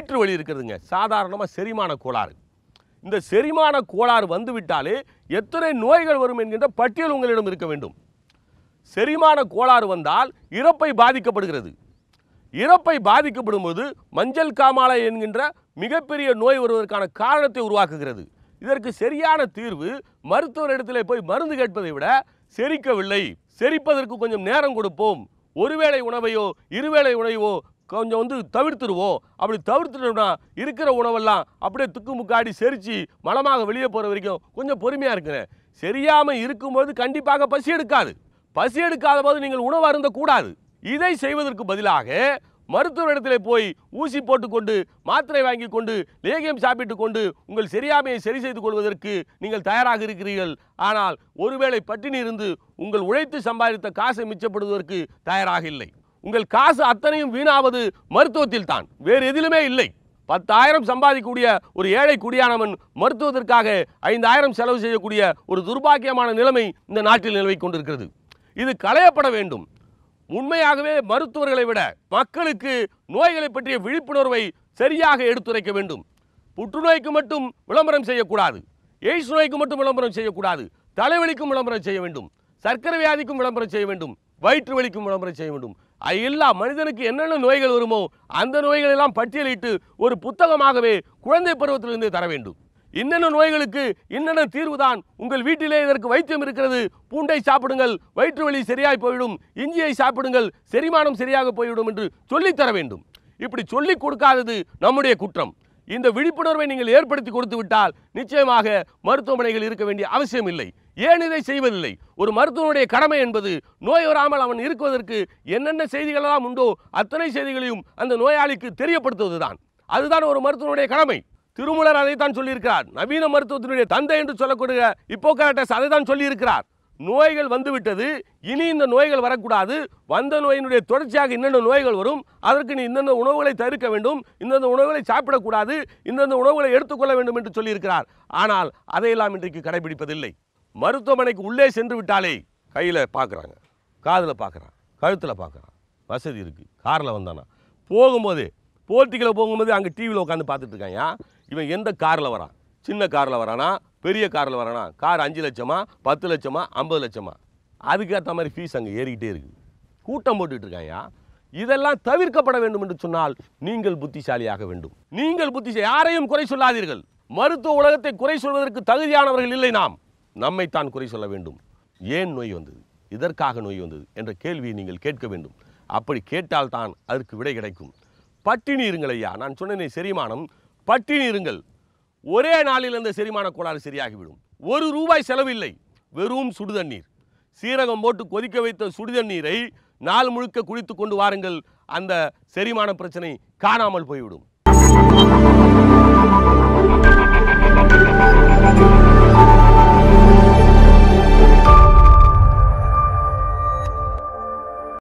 வயிற்று வலி இருக்கிறதுங்க சாதாரணமாக செரிமான கோளாறு. இந்த செரிமான கோளாறு வந்துவிட்டாலே எத்தனை நோய்கள் வரும் என்கின்ற பட்டியல் உங்களிடம் இருக்க வேண்டும். செரிமான கோளாறு வந்தால் இறப்பை பாதிக்கப்படுகிறது. இறப்பை பாதிக்கப்படும்போது மஞ்சள் காமாலை என்கின்ற மிகப்பெரிய நோய் வருவதற்கான காரணத்தை உருவாக்குகிறது. இதற்கு சரியான தீர்வு மருத்துவரிடத்தில் போய் மருந்து கேட்பதை விட செரிக்கவில்லை. செரிப்பதற்கு கொஞ்சம் நேரம் கொடுப்போம். ஒருவேளை உணவையோ இருவேளை உணவையோ கொஞ்சம் வந்து தவிர்த்துருவோம். அப்படி தவிர்த்துட்டோம்னா இருக்கிற உணவெல்லாம் அப்படியே துக்குமுக்காடி செரிச்சு மலமாக வெளியே போகிற வரைக்கும் கொஞ்சம் பொறுமையாக இருக்குங்க சரியாமல் இருக்கும்போது கண்டிப்பாக பசி எடுக்காது. பசி எடுக்காத போது நீங்கள் உணவு அருந்தக்கூடாது. இதை செய்வதற்கு பதிலாக மருத்துவரிடத்தில் போய் ஊசி போட்டுக்கொண்டு மாத்திரை வாங்கி கொண்டு லேகியம் சாப்பிட்டு கொண்டு உங்கள் சரியாமையை சரி செய்து கொள்வதற்கு நீங்கள் தயாராக இருக்கிறீர்கள். ஆனால் ஒருவேளை பட்டினி இருந்து உங்கள் உழைத்து சம்பாதித்த காசை மிச்சப்படுவதற்கு தயாராக இல்லை. உங்கள் காசு அத்தனையும் வீணாவது மருத்துவத்தில் தான். வேறு எதிலுமே இல்லை. பத்தாயிரம் சம்பாதிக்கக்கூடிய ஒரு ஏழை குடியானவன் மருத்துவத்திற்காக ஐந்தாயிரம் செலவு செய்யக்கூடிய ஒரு துர்பாக்கியமான நிலைமை இந்த நாட்டில் நிலவை கொண்டிருக்கிறது. இது களையப்பட வேண்டும். உண்மையாகவே மருத்துவர்களை விட மக்களுக்கு நோய்களை பற்றிய விழிப்புணர்வை சரியாக எடுத்துரைக்க வேண்டும். புற்றுநோய்க்கு மட்டும் விளம்பரம் செய்யக்கூடாது. எய்ட்ஸ் நோய்க்கு மட்டும் விளம்பரம் செய்யக்கூடாது. தலைவலிக்கும் விளம்பரம் செய்ய வேண்டும். சர்க்கரை வியாதிக்கும் விளம்பரம் செய்ய வேண்டும். வயிற்று வலிக்கும் விளம்பரம் செய்ய வேண்டும். அது எல்லா மனிதனுக்கு என்னென்ன நோய்கள் வருமோ அந்த நோய்கள் எல்லாம் பட்டியலிட்டு ஒரு புத்தகமாகவே குழந்தை பருவத்திலிருந்தே தர வேண்டும். இன்னென்ன நோய்களுக்கு இன்னென்ன தீர்வுதான் உங்கள் வீட்டிலே இதற்கு வைத்தியம் இருக்கிறது? பூண்டை சாப்பிடுங்கள். வயிற்று வலி சரியாய் போய்விடும் இஞ்சியை சாப்பிடுங்கள். செரிமானம் சரியாக போய்விடும் என்று சொல்லித் தர வேண்டும். இப்படி சொல்லிக் கொடுக்காதது நம்முடைய குற்றம். இந்த விழிப்புணர்வை நீங்கள் ஏற்படுத்தி கொடுத்து விட்டால் நிச்சயமாக மருத்துவமனைகள் இருக்க வேண்டிய அவசியம் இல்லை. ஏன் இதை செய்வதில்லை? ஒரு மருத்துவனுடைய கடமை என்பது நோய் வராமல் அவன் இருக்குவதற்கு என்னென்ன செய்திகளெல்லாம் உண்டோ அத்தனை செய்திகளையும் அந்த நோயாளிக்கு தெரியப்படுத்துவதுதான். அதுதான் ஒரு மருத்துவனுடைய கடமை. திருமூலர் அதைத்தான் சொல்லியிருக்கிறார். நவீன மருத்துவத்தினுடைய தந்தை என்று சொல்லக்கூடிய இப்போக்ராட்டஸ் அதை தான் சொல்லியிருக்கிறார். நோய்கள் வந்துவிட்டது இனி இந்த நோய்கள் வரக்கூடாது. வந்த நோயினுடைய தொடர்ச்சியாக இன்னென்ன நோய்கள் வரும் அதற்கு நீ இந்தந்த உணவுகளை தவிர்க்க வேண்டும் இந்தந்த உணவுகளை சாப்பிடக்கூடாது இந்தந்த உணவுகளை எடுத்துக்கொள்ள வேண்டும் என்று சொல்லியிருக்கிறார். ஆனால் அதையெல்லாம் இன்றைக்கு கடைபிடிப்பதில்லை. மருத்துவமனைக்கு உள்ளே சென்று விட்டாலே கையில் பார்க்குறாங்க காதில் பார்க்குறான் கழுத்தில் பார்க்குறான். வசதி இருக்குது காரில் வந்தானா. போகும்போது போர்ட்டிக்கில் போகும்போது அங்கே டிவியில் உட்காந்து பார்த்துட்டு இருக்காங்க இவன் எந்த காரில் வரான்? சின்ன காரில் வரானா? பெரிய காரில் வரானா? கார் அஞ்சு லட்சமா பத்து லட்சமா ஐம்பது லட்சமா? அதுக்கேற்ற மாதிரி ஃபீஸ் அங்கே ஏறிக்கிட்டே இருக்குது. கூட்டம் போட்டுட்டு இருக்காங்க இதெல்லாம் தவிர்க்கப்பட வேண்டும் என்று சொன்னால் நீங்கள் புத்திசாலியாக வேண்டும். நீங்கள் புத்திசாலி யாரையும் குறை சொல்லாதீர்கள். மருத்துவ உலகத்தை குறை சொல்வதற்கு தகுதியானவர்கள் இல்லை நாம். நம்மைத்தான் குறை சொல்ல வேண்டும். ஏன் நோய் வந்தது? இதற்காக நோய் வந்தது? என்ற கேள்வியை நீங்கள் கேட்க வேண்டும். அப்படி கேட்டால்தான் அதற்கு விடை கிடைக்கும். பட்டினி இருங்கள் ஐயா. நான் சொன்னேனே செரிமானம். பட்டினி இருங்கள் ஒரே நாளில் அந்த செரிமான கோளாறு சரியாகிவிடும். ஒரு ரூபாய் செலவில்லை. வெறும் சுடுதண்ணீர். சீரகம் போட்டு கொதிக்க வைத்த சுடுதண்ணீரை நாள் முழுக்க குடித்து கொண்டு வாருங்கள். அந்த செரிமான பிரச்சனை காணாமல் போய்விடும்.